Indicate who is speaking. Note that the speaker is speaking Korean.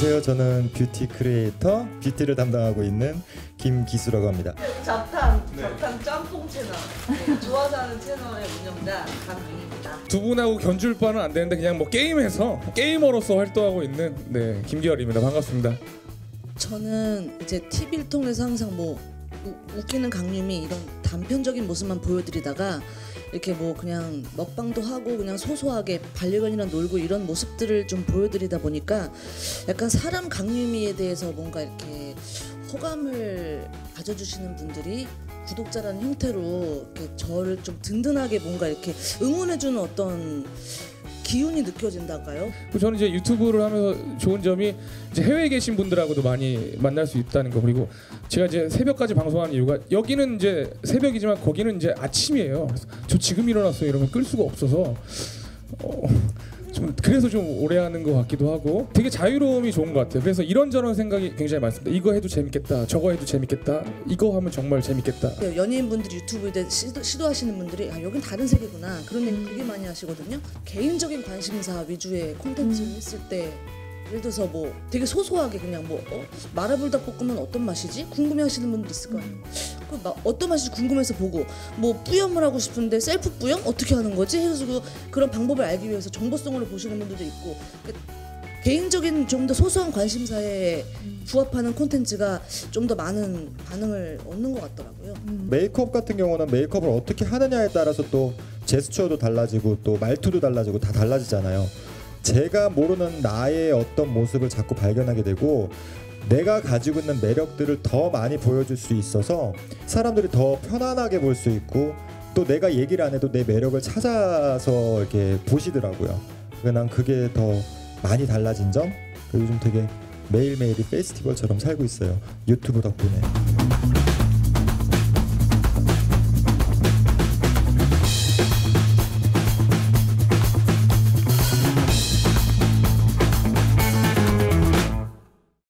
Speaker 1: 안녕하세요. 저는 뷰티 크리에이터 뷰티를 담당하고 있는 김기수라고 합니다.
Speaker 2: 잡탕, 잡탕 짬뽕 채널. 네, 좋아서 하는 채널의 운영자 강민입니다.
Speaker 3: 두 분하고 견줄 바는 안 되는데 그냥 뭐 게임에서 게이머로서 활동하고 있는 네 김기열입니다. 반갑습니다.
Speaker 4: 저는 이제 TV를 통해서 항상 뭐 우- 웃기는 강림이 이런 단편적인 모습만 보여드리다가 이렇게 뭐 그냥 먹방도 하고 그냥 소소하게 반려견이랑 놀고 이런 모습들을 좀 보여드리다 보니까 약간 사람 강림이에 대해서 뭔가 이렇게 호감을 가져주시는 분들이 구독자라는 형태로 이렇게 저를 좀 든든하게 뭔가 이렇게 응원해주는 어떤 기운이 느껴진달까요?
Speaker 3: 저는 이제 유튜브를 하면서 좋은 점이 이제 해외에 계신 분들하고도 많이 만날 수 있다는 거 그리고 제가 이제 새벽까지 방송하는 이유가 여기는 이제 새벽이지만 거기는 이제 아침이에요. 저 지금 일어났어요 이러면 끌 수가 없어서 어, 좀 그래서 좀 오래 하는 것 같기도 하고 되게 자유로움이 좋은 것 같아요. 그래서 이런저런 생각이 굉장히 많습니다. 이거 해도 재밌겠다, 저거 해도 재밌겠다, 이거 하면 정말 재밌겠다.
Speaker 4: 네, 연예인분들이 유튜브에 시도, 시도하시는 분들이 아 여긴 다른 세계구나 그런 얘기 되게 많이 하시거든요 개인적인 관심사 위주의 콘텐츠를 했을 때 예를 들어서 뭐 되게 소소하게 그냥 뭐 어? 마라불 닭 볶음은 어떤 맛이지 궁금해 하시는 분들 있을 거예요 그막 어떤 맛인지 궁금해서 보고 뭐 뿌염을 하고 싶은데 셀프 뿌염 어떻게 하는 거지 해가지고 그런 방법을 알기 위해서 정보성으로 보시는 분들도 있고 그 개인적인 좀 더 소소한 관심사에 부합하는 콘텐츠가 좀 더 많은 반응을 얻는 것 같더라고요.
Speaker 1: 메이크업 같은 경우는 메이크업을 어떻게 하느냐에 따라서 또 제스처도 달라지고 또 말투도 달라지고 다 달라지잖아요. 제가 모르는 나의 어떤 모습을 자꾸 발견하게 되고 내가 가지고 있는 매력들을 더 많이 보여줄 수 있어서 사람들이 더 편안하게 볼 수 있고 또 내가 얘기를 안 해도 내 매력을 찾아서 이렇게 보시더라고요. 그난 그게 더 많이 달라진 점 요즘 되게 매일매일이 페스티벌처럼 살고 있어요. 유튜브 덕분에.